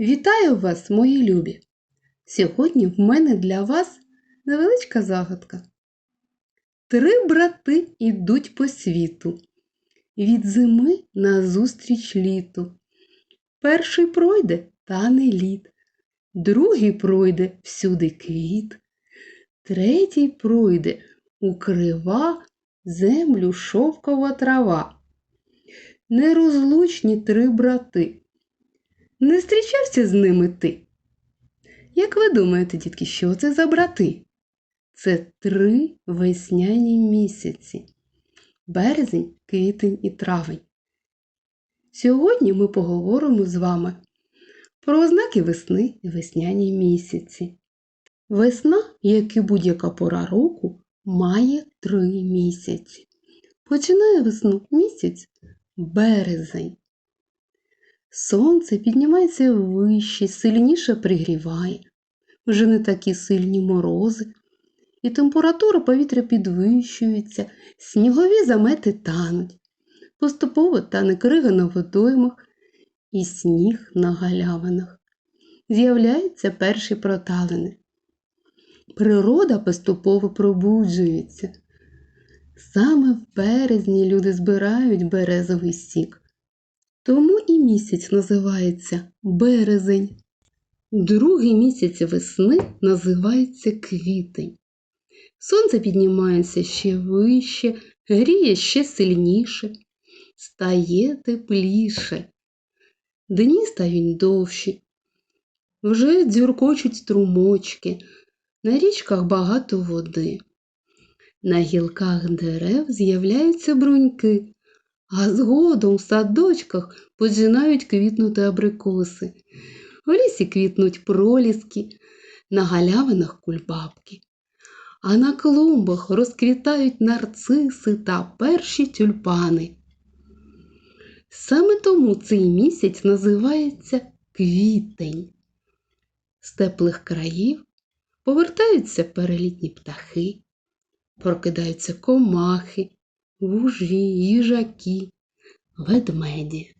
Вітаю вас, мої любі! Сьогодні в мене для вас невеличка загадка. Три брати ідуть по світу, від зими назустріч літу. Перший пройде тане лід, другий пройде всюди квіт, третій пройде укрива землю шовкова трава. Нерозлучні три брати. Не зустрічався з ними ти? Як ви думаєте, дітки, що це за брати? Це три весняні місяці березень, квітень і травень. Сьогодні ми поговоримо з вами про ознаки весни і весняні місяці. Весна, як і будь-яка пора року, має три місяці. Починає весну місяць березень. Сонце піднімається вище, сильніше пригріває, вже не такі сильні морози, і температура повітря підвищується, снігові замети тануть, поступово тане крига на водоймах і сніг на галявинах. З'являються перші проталини. Природа поступово пробуджується. Саме в березні люди збирають березовий сік. Тому і місяць називається березень. Другий місяць весни називається квітень. Сонце піднімається ще вище, гріє ще сильніше, стає тепліше. Дні стають довші, вже дзюркочуть струмочки, на річках багато води. На гілках дерев з'являються бруньки, а згодом в садочках починають квітнути абрикоси. В лісі квітнуть проліски, на галявинах кульбабки, а на клумбах розквітають нарциси та перші тюльпани. Саме тому цей місяць називається квітень. З теплих країв повертаються перелітні птахи, прокидаються комахи, вужі, їжаки, ведмеді.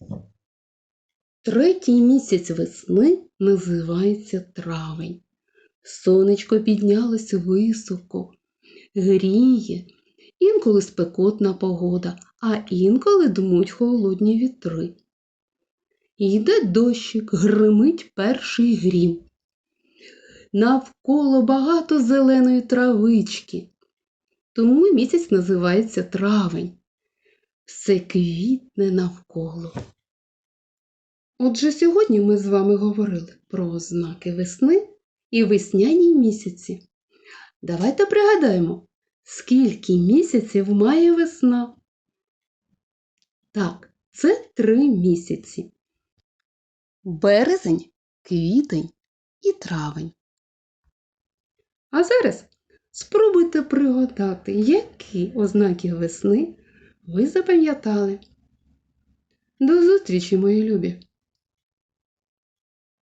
Третій місяць весни називається травень. Сонечко піднялось високо, гріє, інколи спекотна погода, а інколи дмуть холодні вітри. Йде дощик, гримить перший грім. Навколо багато зеленої травички, тому місяць називається травень. Все квітне навколо. Отже, сьогодні ми з вами говорили про ознаки весни і весняні місяці. Давайте пригадаємо, скільки місяців має весна. Так, це три місяці. Березень, квітень і травень. А зараз спробуйте пригадати, які ознаки весни ви запам'ятали. До зустрічі, мої любі!